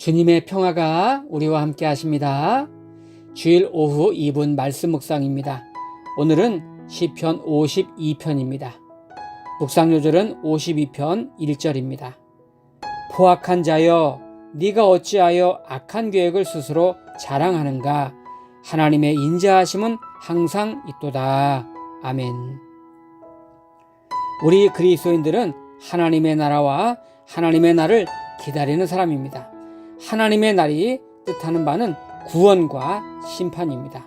주님의 평화가 우리와 함께 하십니다. 주일 오후 2분 말씀 묵상입니다. 오늘은 시편 52편입니다. 묵상 요절은 52편 1절입니다. 포악한 자여 네가 어찌하여 악한 계획을 스스로 자랑하는가 하나님의 인자하심은 항상 있도다. 아멘. 우리 그리스도인들은 하나님의 나라와 하나님의 날을 기다리는 사람입니다. 하나님의 날이 뜻하는 바는 구원과 심판입니다.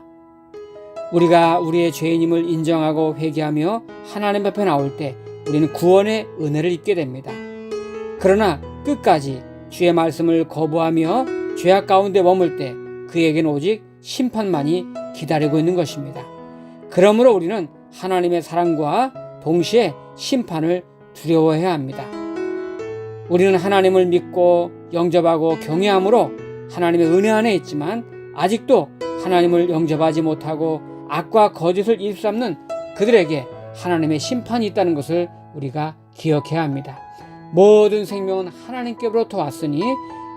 우리가 우리의 죄인임을 인정하고 회개하며 하나님 앞에 나올 때 우리는 구원의 은혜를 입게 됩니다. 그러나 끝까지 주의 말씀을 거부하며 죄악 가운데 머물 때 그에게는 오직 심판만이 기다리고 있는 것입니다. 그러므로 우리는 하나님의 사랑과 동시에 심판을 두려워해야 합니다. 우리는 하나님을 믿고 영접하고 경외함으로 하나님의 은혜 안에 있지만 아직도 하나님을 영접하지 못하고 악과 거짓을 일삼는 그들에게 하나님의 심판이 있다는 것을 우리가 기억해야 합니다. 모든 생명은 하나님께로부터 왔으니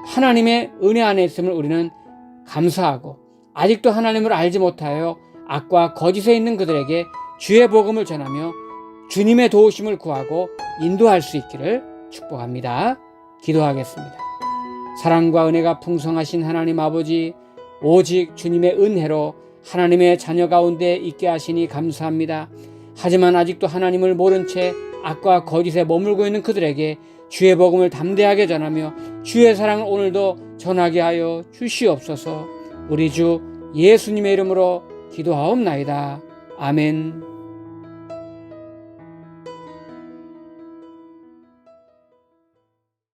하나님의 은혜 안에 있음을 우리는 감사하고 아직도 하나님을 알지 못하여 악과 거짓에 있는 그들에게 주의 복음을 전하며 주님의 도우심을 구하고 인도할 수 있기를 축복합니다. 기도하겠습니다. 사랑과 은혜가 풍성하신 하나님 아버지, 오직 주님의 은혜로 하나님의 자녀 가운데 있게 하시니 감사합니다. 하지만 아직도 하나님을 모른 채 악과 거짓에 머물고 있는 그들에게 주의 복음을 담대하게 전하며 주의 사랑을 오늘도 전하게 하여 주시옵소서 우리 주 예수님의 이름으로 기도하옵나이다. 아멘.